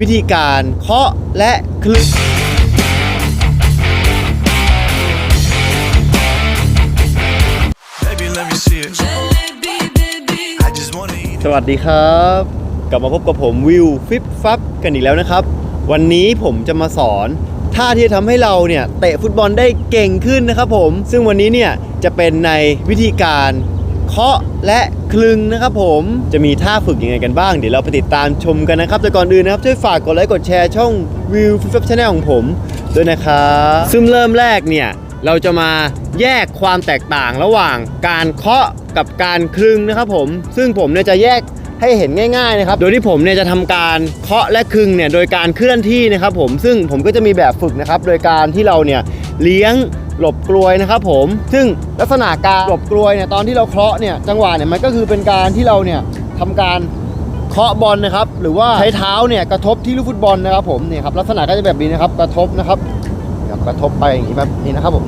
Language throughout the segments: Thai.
วิธีการเคาะและคลึง Baby, let me see it. I just wanna eat. สวัสดีครับ กลับมาพบกับผมวิวฟิปฟับกันอีกแล้วนะครับ วันนี้ผมจะมาสอนท่าที่จะทำให้เราเนี่ยเตะฟุตบอลได้เก่งขึ้นนะครับผม ซึ่งวันนี้เนี่ยจะเป็นในวิธีการ เคาะและคลึงนะครับผมจะมีท่าฝึกยังไงกันบ้าง เดี๋ยวเราไปติดตามชมกันนะครับ แต่ก่อนอื่นนะครับ ช่วยฝากกดไลค์กดแชร์ช่องวิวฟิปฟับชาแนลของผมด้วยนะครับซึ่งเริ่มแรกเนี่ยเราจะมาแยกความแตกต่างระหว่างการเคาะกับการคลึงนะครับผม ซึ่งผมเนี่ยจะแยกให้เห็นง่ายๆนะครับ โดยที่ผมเนี่ยจะทำการเคาะและคึงเนี่ยโดยการเคลื่อนที่นะครับผม ซึ่งผมก็จะมีแบบฝึกนะครับ โดยการที่เราเนี่ยเลี้ยง หลบกลวยนะครับผม ซึ่งลักษณะการหลบกลวยเนี่ยตอนที่เราเคาะเนี่ยจังหวะเนี่ยมันก็คือเป็นการที่เราเนี่ยทำการเคาะบอลนะครับ หรือว่าใช้เท้าเนี่ยกระทบที่ลูกฟุตบอลนะครับ ผมเนี่ยครับลักษณะก็จะแบบนี้นะครับ กระทบนะครับเนี่ยครับกระทบไปอย่างนี้แบบนี้นะครับผม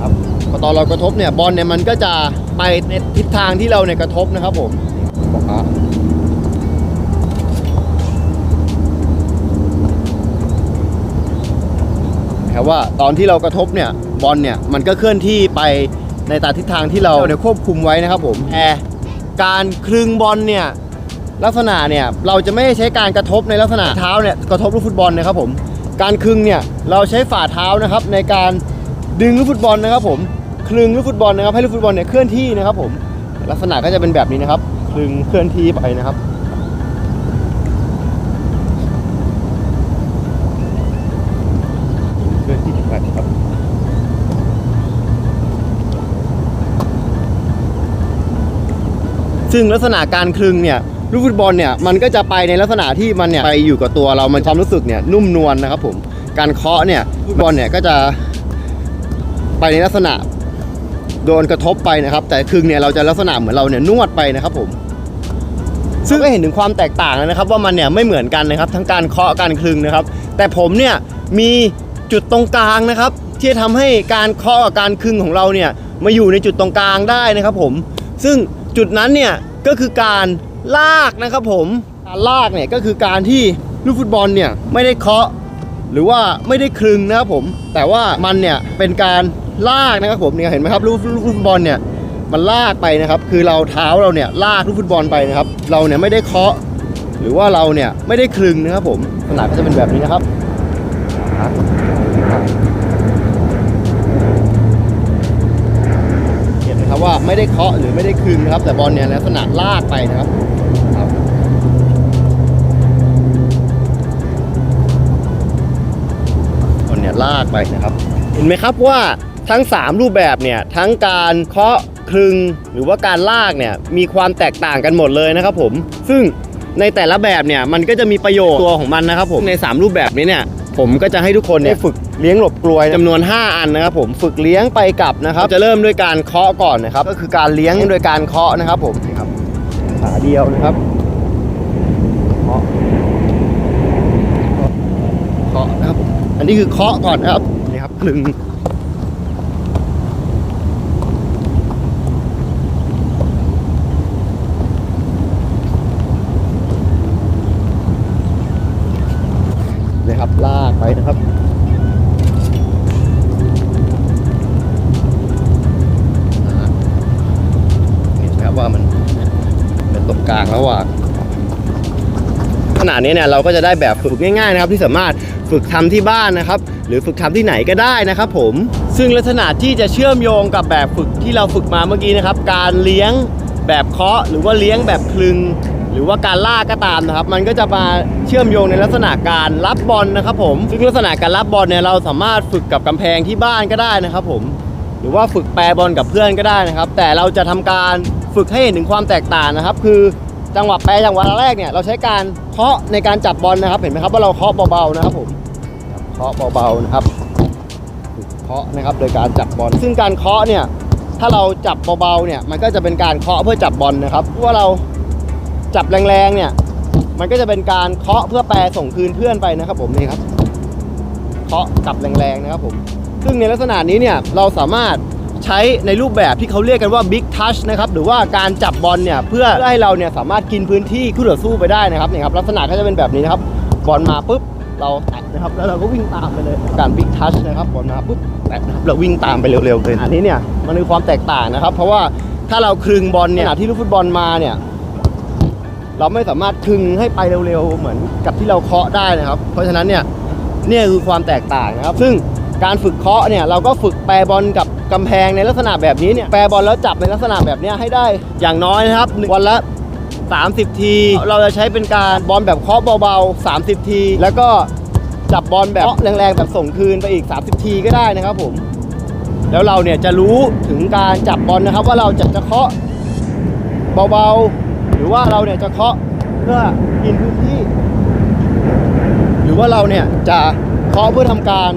ครับพอตอนเรากระทบเนี่ยบอลเนี่ยมันก็จะไปในทิศทางที่เราเนี่ยกระทบนะครับผมบอกอะ นะครับว่าตอนที่เรากระทบเนี่ยบอลเนี่ยมันก็เคลื่อนที่ไปในตามทิศทางที่เราเนี่ยควบคุมไว้นะครับผมแต่การคลึงบอลเนี่ยลักษณะเนี่ยเราจะไม่ใช้การกระทบในลักษณะเท้าเนี่ยกระทบลูกฟุตบอลนะครับผมการคลึงเนี่ยเราใช้ฝ่าเท้านะครับในการดึงลูกฟุตบอลนะครับผมคลึงลูกฟุตบอลนะครับให้ลูกฟุตบอลเนี่ยเคลื่อนที่นะครับผมลักษณะก็จะเป็นแบบนี้นะครับคลึงเคลื่อนที่ไปนะครับ ซึ่งลักษณะการคลึงเนี่ยลูกฟุตบอลเนี่ยมันก็จะไปในลักษณะที่มันเนี่ยไปอยู่กับตัวเรามันความรู้สึกเนี่ยนุ่มนวลนะครับผมการเคาะเนี่ยลูกบอลเนี่ยก็จะไปในลักษณะโดนกระทบไปนะครับ แต่ครึ่งเนี่ยเราจะลักษณะเหมือนเราเนี่ยนวดไปนะครับผม ซึ่งก็เห็นถึงความแตกต่างนะครับ ว่ามันเนี่ยไม่เหมือนกันนะครับ ทั้งการเคาะการคลึงนะครับ แต่ผมเนี่ยมีจุดตรงกลางนะครับ ที่จะทำให้การเคาะกับการคลึงของเราเนี่ยมาอยู่ในจุดตรงกลางได้นะครับ ผม ซึ่งจุดนั้นเนี่ย ก็คือการลากนะครับผมการลากเนี่ยก็คือการที่ลูกฟุตบอลเนี่ยไม่ได้เคาะหรือว่าไม่ได้คลึงนะครับผม แต่ว่ามันเนี่ยเป็นการลากนะครับผมเนี่ยเห็นไหมครับลูกลูกฟุตบอลเนี่ยมันลากไปนะครับ คือเราเท้าเราเนี่ยลากลูกฟุตบอลไปนะครับ เราเนี่ยไม่ได้เคาะ หรือว่าเราเนี่ยไม่ได้คลึงนะครับผมขนาดก็จะเป็นแบบนี้นะครับ นไหมครับว่าไม่ได้เคาะหรือไม่ได้คลึงนครับ แต่บอลเนี่ยลักษณะลากไปนะครับบคนเนี่ยลากไปนะครับ เห็นไหมครับว่าทั้ง 3 รูปแบบเนี่ยทั้งการเคาะคลึงหรือว่าการลากเนี่ยมีความแตกต่างกันหมดเลยนะครับผม ซึ่งในแต่ละแบบเนี่ยมันก็จะมีประโยชน์ตัวของมันนะครับผมใน 3 รูปแบบนี้เนี่ย ผมก็จะให้ทุกคนเนี่ยฝึกเลี้ยงหลบกลวยจำนวน 5 อันนะครับผมฝึกเลี้ยงไปกลับนะครับ จะเริ่มด้วยการเคาะก่อนนะครับ ก็คือการเลี้ยงโดยการเคาะนะครับผมนี่ครับขาเดียวนะครับเคาะเคาะนะครับผมอันนี้คือเคาะก่อนนะครับนี่ครับคลึงเลยครับลาก ไปนะครับนะฮะเห็นไหมครับว่ามันเป็นตรงกลางระหว่างขนาดนี้เนี่ยเราก็จะได้แบบฝึกง่ายๆนะครับที่สามารถฝึกทำที่บ้านนะครับ หรือฝึกทำที่ไหนก็ได้นะครับ ผม ซึ่งลักษณะที่จะเชื่อมโยงกับแบบฝึกที่เราฝึกมาเมื่อกี้นะครับ การเลี้ยงแบบเคาะหรือว่าเลี้ยงแบบคลึง หรือว่าการล่าก็ตามนะครับ มันก็จะมาเชื่อมโยงในลักษณะการรับบอลนะครับผม ซึ่งลักษณะการรับบอลเนี่ยเราสามารถฝึกกับกำแพงที่บ้านก็ได้นะครับผมหรือว่าฝึกแปรบอลกับเพื่อนก็ได้นะครับ แต่เราจะทำการฝึกให้เห็นถึงความแตกต่างนะครับ คือจังหวะแปรจังหวะแรกเนี่ยเราใช้การเคาะในการจับบอลนะครับ เห็นไหมครับว่าเราเคาะเบาๆนะครับผมเคาะเบาๆนะครับเคาะนะครับโดยการจับบอล ซึ่งการเคาะเนี่ยถ้าเราจับเบาๆเนี่ยมันก็จะเป็นการเคาะเพื่อจับบอลนะครับเพราะว่าเรา จับแรงๆเนี่ย มันก็จะเป็นการเคาะเพื่อแปรส่งคืนเพื่อนไปนะครับผมนี่ครับ เคาะกลับแรงๆนะครับผม ซึ่งในลักษณะนี้เนี่ยเราสามารถใช้ในรูปแบบที่เขาเรียกกันว่า Big Touch นะครับหรือว่าการจับบอลเนี่ยเพื่อให้เราเนี่ยสามารถกินพื้นที่คู่ต่อสู้ไปได้นะครับนี่ครับลักษณะก็จะเป็นแบบนี้นะครับบอลมาปุ๊บเราแตะนะครับแล้วเราก็วิ่งตามไปเลยการ Big Touch นะครับบอลมาปุ๊บแตะนะครับเราวิ่งตามไปเร็วๆเลยอันนี้เนี่ยมันมีความแตกต่างนะครับ เพราะว่าถ้าเราคลึงบอลเนี่ยขณะที่ลูกฟุตบอลมาเนี่ย เราไม่สามารถคึงให้ไปเร็วๆ เหมือนกับที่เราเคาะได้นะครับ เพราะฉะนั้นเนี่ยเนี่ยคือความแตกต่างนะครับ ซึ่งการฝึกเคาะเนี่ยเราก็ฝึกแปรบอลกับกำแพงในลักษณะแบบนี้เนี่ยแปรบอลแล้วจับในลักษณะแบบนี้ให้ได้อย่างน้อยนะครับวันละ 30 ที เราจะใช้เป็นการบอลแบบเคาะเบาๆ 30 ที แล้วก็จับบอลแบบเคาะแรงๆแบบส่งคืนไปอีก 30 ทีก็ได้นะครับผมแล้วเราเนี่ยจะรู้ถึงการจับบอลนะครับ ว่าเราจะจะเคาะเบาๆ รือว่าเราเนี่ยจะเคาะเพื่อกินพื้นที่ หรือว่าเราเนี่ยจะเคาะเพื่อทำการ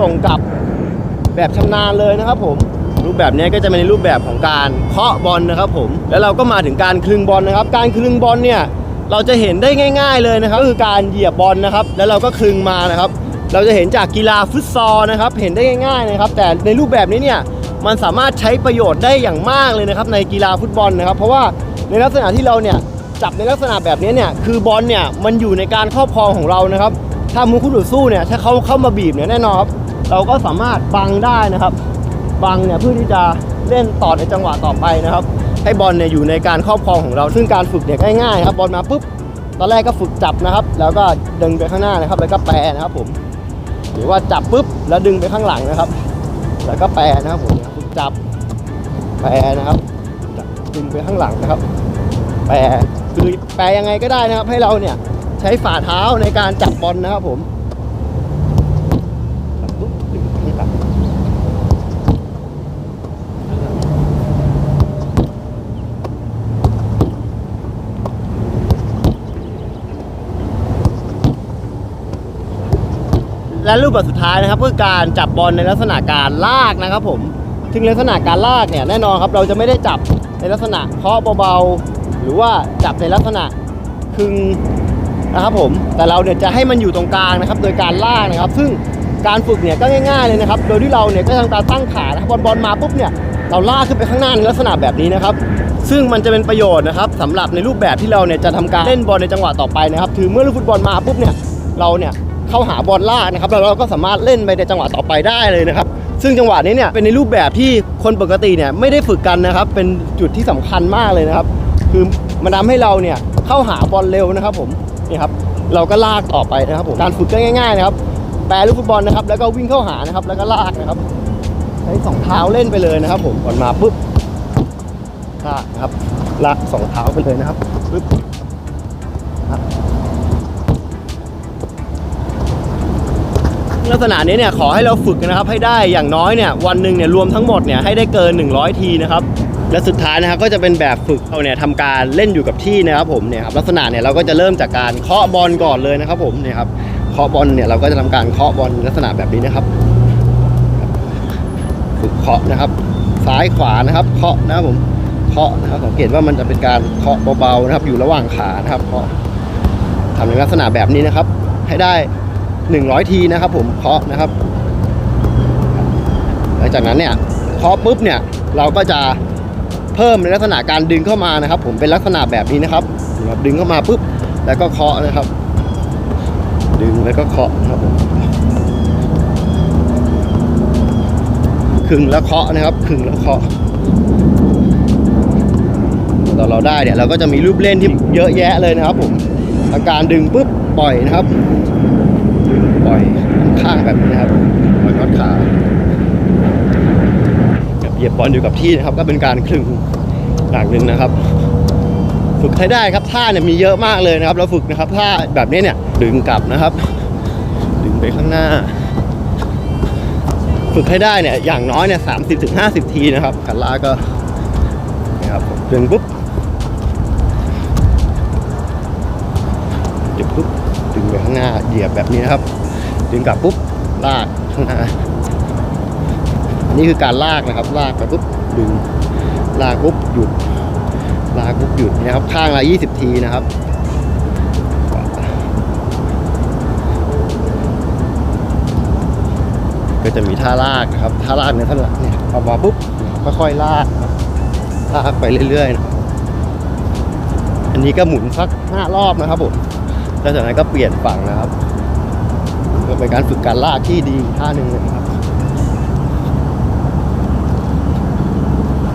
ส่งกลับแบบชำนาญเลยนะครับผมรูปแบบนี้ก็จะเป็นในรูปแบบของการเคาะบอลนะครับผมแล้วเราก็มาถึงการคลึงบอลนะครับ การคลึงบอลเนี่ยเราจะเห็นได้ง่าย ๆเลยนะครับคือการเหยียบบอลนะครับ แล้วเราก็คลึงมานะครับ เราจะเห็นจากกีฬาฟุตซอลนะครับ เห็นได้ง่ายๆนะครับ แต่ในรูปแบบนี้เนี่ยมันสามารถใช้ประโยชน์ได้อย่างมากเลยนะครับ ในกีฬาฟุตบอลนะครับ เพราะว่า ในลักษณะที่เราเนี่ยจับในลักษณะแบบนี้เนี่ยคือบอลเนี่ยมันอยู่ในการครอบครองของเรานะครับ ถ้ามุคู่ต่อสู้เนี่ยถ้าเขาเข้ามาบีบเนี่ยแน่นอนครับเราก็สามารถบังได้นะครับบังเนี่ยเพื่อที่จะเล่นต่อในจังหวะต่อไปนะครับให้บอลเนี่ยอยู่ในการครอบครองของเรา ซึ่งการฝึกเนี่ยง่ายๆครับบอลมาปุ๊บตอนแรกก็ฝึกจับนะครับ แล้วก็ดึงไปข้างหน้านะครับ แล้วก็แปรนะครับผมหรือว่าจับปุ๊บแล้วดึงไปข้างหลังนะครับ แล้วก็แปรนะครับผมฝึกจับแปรนะครับจับ ดึงไปข้างหลังนะครับแปรคือแปรยังไงก็ได้นะครับ ให้เราเนี่ยใช้ฝ่าเท้าในการจับบอลนะครับผมและรูปแบบสุดท้ายนะครับก็คือการจับบอลในลักษณะการลากนะครับผมซึ่งลักษณะการลากเนี่ยแน่นอนครับเราจะไม่ได้จับ ในลักษณะเคาะเบาๆ หรือว่าจับในลักษณะคึงนะครับผมแต่เราเนี่ยจะให้มันอยู่ตรงกลางนะครับ โดยการลากนะครับ ซึ่งการฝึกเนี่ยก็ง่ายๆเลยนะครับ โดยที่เราเนี่ยก็ทำการตั้งขานะครับบอลบอลมาปุ๊บเนี่ยเราลากขึ้นไปข้างหน้าในลักษณะแบบนี้นะครับ ซึ่งมันจะเป็นประโยชน์นะครับสำหรับในรูปแบบที่เราเนี่ยจะทำการเล่นบอลในจังหวะต่อไปนะครับถือเมื่อลูกฟุตบอลมาปุ๊บเนี่ยเราเนี่ยเข้าหาบอลลากนะครับแล้วเราก็สามารถเล่นไปในจังหวะต่อไปได้เลยนะครับ ซึ่งจังหวะนี้เนี่ยเป็นในรูปแบบที่คนปกติเนี่ยไม่ได้ฝึกกันนะครับ เป็นจุดที่สำคัญมากเลยนะครับ คือมันทำให้เราเนี่ยเข้าหาบอลเร็วนะครับผมนี่ครับเราก็ลากต่อไปนะครับผมการฝึกก็ง่ายๆนะครับแปรลูกฟุตบอลนะครับ แล้วก็วิ่งเข้าหานะครับ แล้วก็ลากนะครับใช้สองเท้าเล่นไปเลยนะครับ ผมบอลมาปุ๊บลากนะครับลากสองเท้าไปเลยนะครับปุ๊บ ลักษณะนี้เนี่ยขอให้เราฝึกนะครับให้ได้อย่างน้อยเนี่ยวันหนึ่งเนี่ยรวมทั้งหมดเนี่ยให้ได้เกิน 100 ทีนะครับและสุดท้ายนะครับก็จะเป็นแบบฝึกเราเนี่ยทำการเล่นอยู่กับที่นะครับผมเนี่ยครับลักษณะเนี่ยเราก็จะเริ่มจากการเคาะบอลก่อนเลยนะครับผมเนี่ยครับเคาะบอลเนี่ยเราก็จะทำการเคาะบอลลักษณะแบบนี้นะครับ ฝึกเคาะนะครับ ซ้ายขวานะครับเคาะนะครับผมเคาะนะครับสังเกตว่ามันจะเป็นการเคาะเบาๆนะครับ อยู่ระหว่างขานะครับเคาะทำในลักษณะแบบนี้นะครับ ให้ได้ 100 ทีนะครับผมเคาะนะครับ หลังจากนั้นเนี่ยเคาะปุ๊บเนี่ยเราก็จะเพิ่มในลักษณะการดึงเข้ามานะครับ ผมเป็นลักษณะแบบนี้นะครับนะครับดึงเข้ามาปุ๊บแล้วก็เคาะนะครับ ดึงแล้วก็เคาะนะครับผมขึงแล้วเคาะนะครับขึงแล้วเคาะตอนเราได้เนี่ยเราก็จะมีรูปเล่นที่เยอะแยะเลยนะครับผมอาการดึงปุ๊บปล่อยนะครับ ปล่อยข้างแบบนี้นะครับปล่อยยอดขาแบบเหยียบบอลอยู่กับที่นะครับก็เป็นการคลึงอย่างหนึ่งนะครับ ฝึกให้ได้ครับท่าเนี่ยมีเยอะมากเลยนะครับเราฝึกนะครับท่าแบบนี้เนี่ยดึงกลับนะครับ ดึงไปข้างหน้า ฝึกให้ได้เนี่ยอย่างน้อยเนี่ยสามสิบถึงห้าสิบทีนะครับขันลาก็นะครับดึงปุ๊บดึงปุ๊บดึงไปข้างหน้าเหยียบแบบนี้นะครับ ดึงกลับปุ๊บลากข้างหน้าอันนี้คือการลากนะครับ ลากไปปุ๊บดึงลากปุ๊บหยุด ลากปุ๊บหยุดนะครับ ข้างละ20 ทีนะครับก็จะมีท่าลากนะครับท่าลากเนี่ยท่านหลังเนี่ยพอมาปุ๊บค่อยๆลากลากไปเรื่อยๆนะอันนี้ก็หมุนสักห้ารอบนะครับผมแล้วจากนั้นก็เปลี่ยนฝั่งนะครับ ก็เป็นการฝึกการลากที่ดีท่าหนึ่งเลยครับ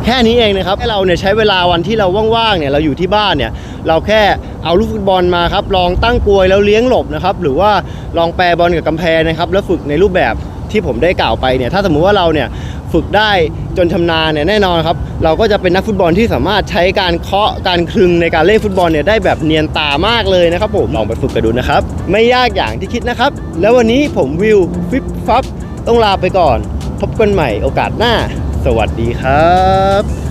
แค่นี้เองนะครับให้เราเนี่ยใช้เวลาวันที่เราว่างๆเนี่ยเราอยู่ที่บ้านเนี่ยเราแค่เอาลูกฟุตบอลมาครับลองตั้งกลวยแล้วเลี้ยงหลบนะครับหรือว่าลองแปรบอลกับกำแพงนะครับ แล้วฝึกในรูปแบบที่ผมได้กล่าวไปเนี่ยถ้าสมมุติว่าเราเนี่ย ฝึกได้จนชำนาญเนี่ยแน่นอนครับ เราก็จะเป็นนักฟุตบอลที่สามารถใช้การเคาะการคลึงในการเล่นฟุตบอลเนี่ยได้แบบเนียนตามากเลยนะครับผมลองไปฝึกกันดูนะครับ ไม่ยากอย่างที่คิดนะครับ แล้ววันนี้ผมวิวฟิปฟับต้องลาไปก่อน พบกันใหม่โอกาสหน้า สวัสดีครับ